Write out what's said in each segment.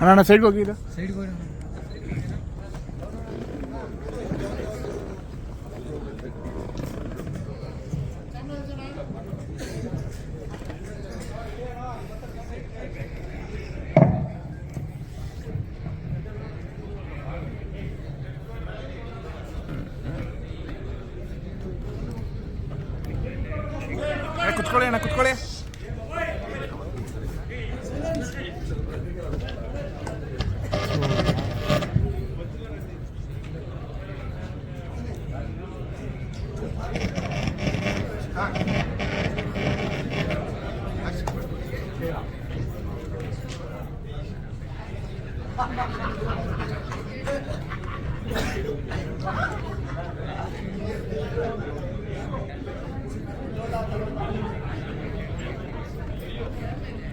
ಅಣ್ಣ ಸೈಡ್ ಸೈಡ್ಗೆ ಹೋಗಿ ಇದು ಸೈಡ್ಗೆ ಹೋಗಿ ಕುತ್ಕೊಳ್ಳಿ ಅಣ್ಣ ಕುತ್ಕೊಳ್ಳಿ.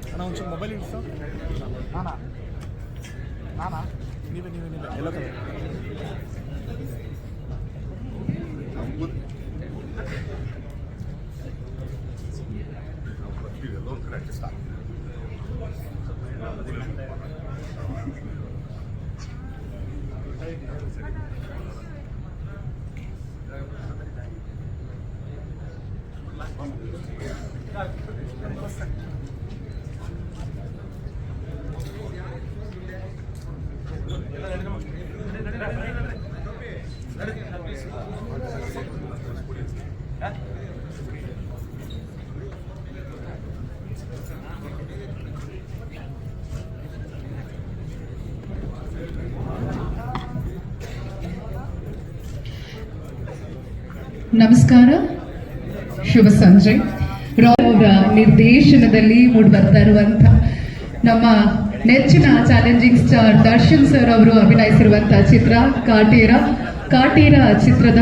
ಅಣ್ಣ ಒಂಚೂರು ಮೊಬೈಲ್ ಇಡಿಸು ನಾನಾ ನಾನಾ ನೀವೇ ನೀವೇ ನೀವೇ ಎಲ್ಲ Don't connect your stock. ನಮಸ್ಕಾರ. ಶುಭ ಸಂಜೆ. ರಾವ್ ಅವರ ನಿರ್ದೇಶನದಲ್ಲಿ ಮೂಡಿ ಬರ್ತಾ ಇರುವಂತ ನಮ್ಮ ನೆಚ್ಚಿನ ಚಾಲೆಂಜಿಂಗ್ ಸ್ಟಾರ್ ದರ್ಶನ್ ಸರ್ ಅವರು ಅಭಿನಯಿಸಿರುವಂತಹ ಚಿತ್ರ, ಕಾಟೇರ ಕಾಟೇರ ಚಿತ್ರದ